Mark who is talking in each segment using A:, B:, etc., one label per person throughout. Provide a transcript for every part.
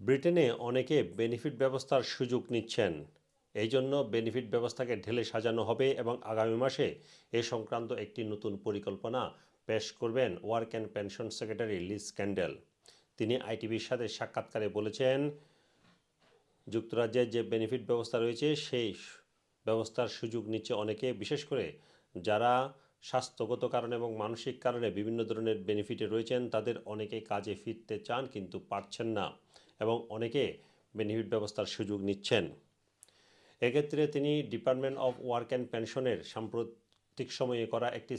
A: ব্রিটেনে অনেকে বেনিফিট ব্যবস্থার সুযোগ নিচ্ছেন। এই জন্য বেনিফিট ব্যবস্থাকে ঢেলে সাজানো হবে এবং আগামী মাসে এ সংক্রান্ত একটি নতুন পরিকল্পনা পেশ করবেন work and pension secretary Liz Kendall. তিনি আইটিভির সাথে সাক্ষাৎকারে বলেছেন যুক্তরাজ্যের যে বেনিফিট ব্যবস্থা রয়েছে, সেই ব্যবস্থার সুযোগ নিচ্ছে অনেকে, বিশেষ করে যারা স্বাস্থ্যগত কারণে এবং মানসিক কারণে বিভিন্ন ধরনের বেনিফিটে রয়েছেন, তাদের অনেকে কাজে ফিরতে চান কিন্তু পারছেন না। এবং অনেকে বেনিফিট ব্যবস্থার সুযোগ নিচ্ছেন। এক্ষেত্রে তিনি ডিপার্টমেন্ট অফ ওয়ার্ক অ্যান্ড পেনশনের সাম্প্রতিক সময়ে করা একটি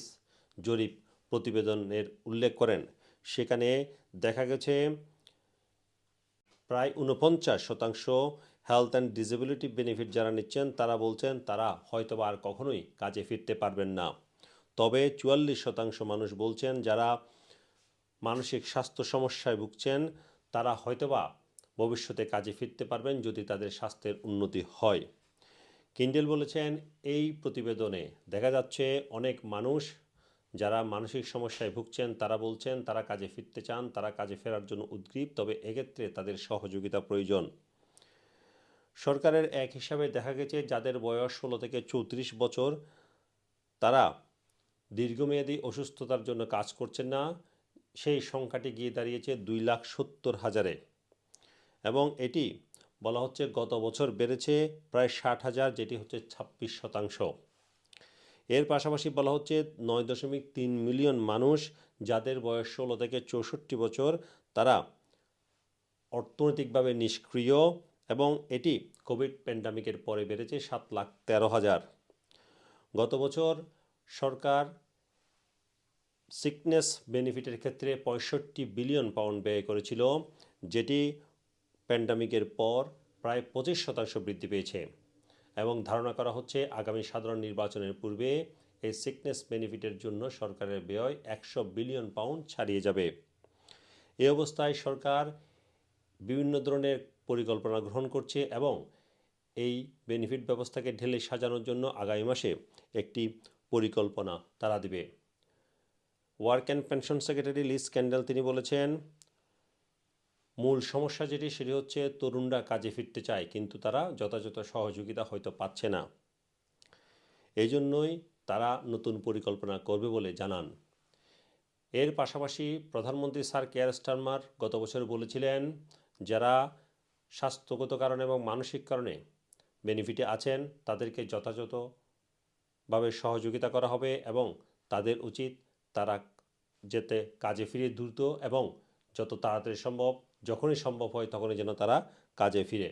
A: জরিপ প্রতিবেদনের উল্লেখ করেন। সেখানে দেখা গেছে, প্রায় উনপঞ্চাশ শতাংশ হেলথ অ্যান্ড ডিসেবিলিটি বেনিফিট যারা নিচ্ছেন, তারা বলছেন তারা হয়তোবা আর কখনোই কাজে ফিরতে পারবেন না। তবে চুয়াল্লিশ শতাংশ মানুষ বলছেন, যারা মানসিক স্বাস্থ্য সমস্যায় ভুগছেন, তারা হয়তোবা ভবিষ্যতে কাজে ফিরতে পারবেন যদি তাদের স্বাস্থ্যের উন্নতি হয়। কিন্ডেল বলেছেন, এই প্রতিবেদনে দেখা যাচ্ছে অনেক মানুষ যারা মানসিক সমস্যায় ভুগছেন, তারা বলছেন তারা কাজে ফিরতে চান, তারা কাজে ফেরার জন্য উদ্গ্রীব, তবে এক্ষেত্রে তাদের সহযোগিতা প্রয়োজন। সরকারের এক হিসাবে দেখা গেছে, যাদের বয়স ষোলো থেকে চৌত্রিশ বছর, তারা দীর্ঘমেয়াদী অসুস্থতার জন্য কাজ করছেন না। সেই সংখ্যাটি গিয়ে দাঁড়িয়েছে দুই লাখ সত্তর হাজারে। এবং এটি বলা হচ্ছে গত বছর বেড়েছে প্রায় ষাট হাজার, যেটি হচ্ছে ছাব্বিশ শতাংশ। এর পাশাপাশি বলা হচ্ছে নয় দশমিক তিন মিলিয়ন মানুষ যাদের বয়স ষোলো থেকে চৌষট্টি বছর, তারা অর্থনৈতিকভাবে নিষ্ক্রিয় এবং এটি কোভিড প্যান্ডামিকের পরে বেড়েছে সাত লাখ তেরো হাজার। গত বছর সরকার সিকনেস বেনিফিটের ক্ষেত্রে পঁয়ষট্টি বিলিয়ন পাউন্ড ব্যয় করেছিল, যেটি প্যান্ডামিকের পর প্রায় পঁচিশ শতাংশ বৃদ্ধি পেয়েছে এবং ধারণা করা হচ্ছে আগামী সাধারণ নির্বাচনের পূর্বে এই সিকনেস বেনিফিটের জন্য সরকারের ব্যয় একশো বিলিয়ন পাউন্ড ছাড়িয়ে যাবে। এই অবস্থায় সরকার বিভিন্ন ধরনের পরিকল্পনা গ্রহণ করছে এবং এই বেনিফিট ব্যবস্থাকে ঢেলে সাজানোর জন্য আগামী মাসে একটি পরিকল্পনা তারা দিবে। Work and pension secretary Liz Kendall তিনি বলেছেন মূল সমস্যা যেটি, সেটি হচ্ছে তরুণরা কাজে ফিরতে চায়, কিন্তু তারা যথাযথ সহযোগিতা হয়তো পাচ্ছে না। এই জন্যই তারা নতুন পরিকল্পনা করবে বলে জানান। এর পাশাপাশি প্রধানমন্ত্রী স্যার কেয়ার স্টারমার গত বছর বলেছিলেন, যারা স্বাস্থ্যগত কারণে এবং মানসিক কারণে বেনিফিটে আছেন, তাদেরকে যথাযথভাবে সহযোগিতা করা হবে এবং তাদের উচিত তারা যেতে কাজে ফিরে দ্রুত এবং যত তাড়াতাড়ি সম্ভব, যখনই সম্ভব হয় তখনই যেন তারা কাজে ফিরে।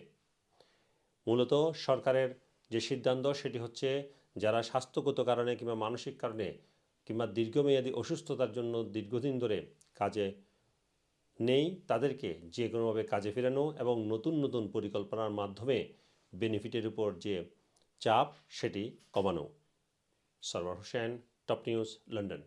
A: মূলত সরকারের যে সিদ্ধান্ত, সেটি হচ্ছে যারা স্বাস্থ্যগত কারণে কিংবা মানসিক কারণে কিংবা দীর্ঘমেয়াদী অসুস্থতার জন্য দীর্ঘদিন ধরে কাজে নেই, তাদেরকে যে কোনোভাবে কাজে ফেরানো এবং নতুন নতুন পরিকল্পনার মাধ্যমে বেনিফিটের উপর যে চাপ, সেটি কমানো। Sarwar Hossain, top news, London.